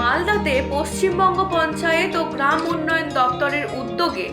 মালদাতে পশ্চিমবঙ্গ পঞ্চায়েত ও গ্রাম উন্নয়ন দপ্তরের উদ্যোগে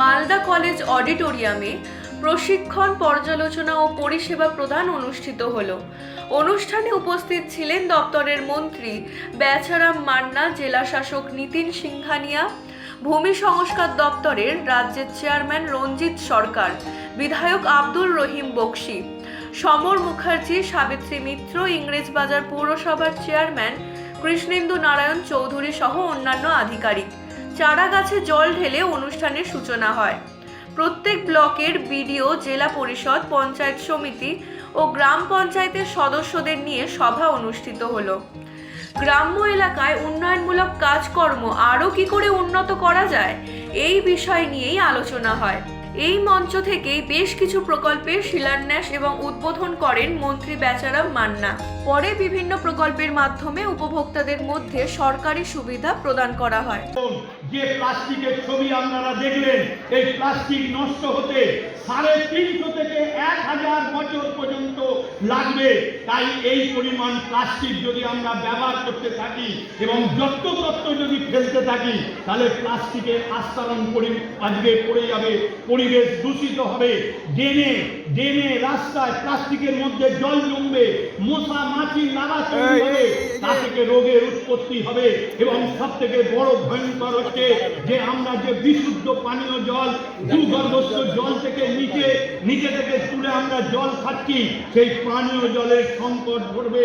মালদা কলেজ অডিটোরিয়ামে প্রশিক্ষণ, পর্যালোচনা ও পরিষেবা প্রদান অনুষ্ঠিত হল। অনুষ্ঠানে উপস্থিত ছিলেন দপ্তরের মন্ত্রী বেচারাম মান্না জেলা শাসক নিতিন সিংহানিয়া, ভূমি সংস্কার দপ্তরের রাজ্যের চেয়ারম্যান রঞ্জিত সরকার, বিধায়ক আব্দুল রহিম বক্সি, সমর মুখার্জি, সাবিত্রী মিত্র, ইংরেজবাজার পৌরসভার চেয়ারম্যান কৃষ্ণেন্দু নারায়ণ চৌধুরী সহ অন্যান্য আধিকারিক। চারা গাছে জল ঢেলে অনুষ্ঠানের সূচনা হয়। প্রত্যেক ব্লকের বিডিও, জেলা পরিষদ, পঞ্চায়েত সমিতি ও গ্রাম পঞ্চায়েতের সদস্যদের নিয়ে সভা অনুষ্ঠিত হলো। গ্রাম্য এলাকায় উন্নয়নমূলক কাজকর্ম আরও কি করে উন্নত করা যায়, এই বিষয় নিয়েই আলোচনা হয়। এই মঞ্চ থেকেই বেশ কিছু প্রকল্পের শিলান্যাস এবং উদ্বোধন করেন মন্ত্রী বেচারাম মান্না। পরে বিভিন্ন প্রকল্পের মাধ্যমে উপভোক্তাদের মধ্যে সরকারি সুবিধা প্রদান করা হয়। যে প্লাস্টিকের ছবি আপনারা দেখলেন এই প্লাস্টিক নষ্ট হতে সাড়ে তিনশো থেকে এক হাজার বছর পর্যন্ত লাগবে। তাই এই পরিমাণ প্লাস্টিক যদি আমরা ব্যবহার করতে থাকি এবং যত্র তত্ত্ব যদি ফেলতে থাকি তাহলে প্লাস্টিকের আস্তরণ পরি আজকে পড়ে যাবে পরিবেশ দূষিত হবে। ড্রেনে ড্রেনে রাস্তায় প্লাস্টিকের মধ্যে জল জমবে মশা মাছি তৈরি হবে তা থেকে রোগের উৎপত্তি হবে এবং সব থেকে বড় ভয়ঙ্কর হচ্ছে যে আমরা যে বিশুদ্ধ পানীয় জল, ভূগর্ভস্থ জল থেকে নিচে নিচে থেকে তুলে আমরা জল খাচ্ছি, সেই পানীয় জলের সংকট ধরবে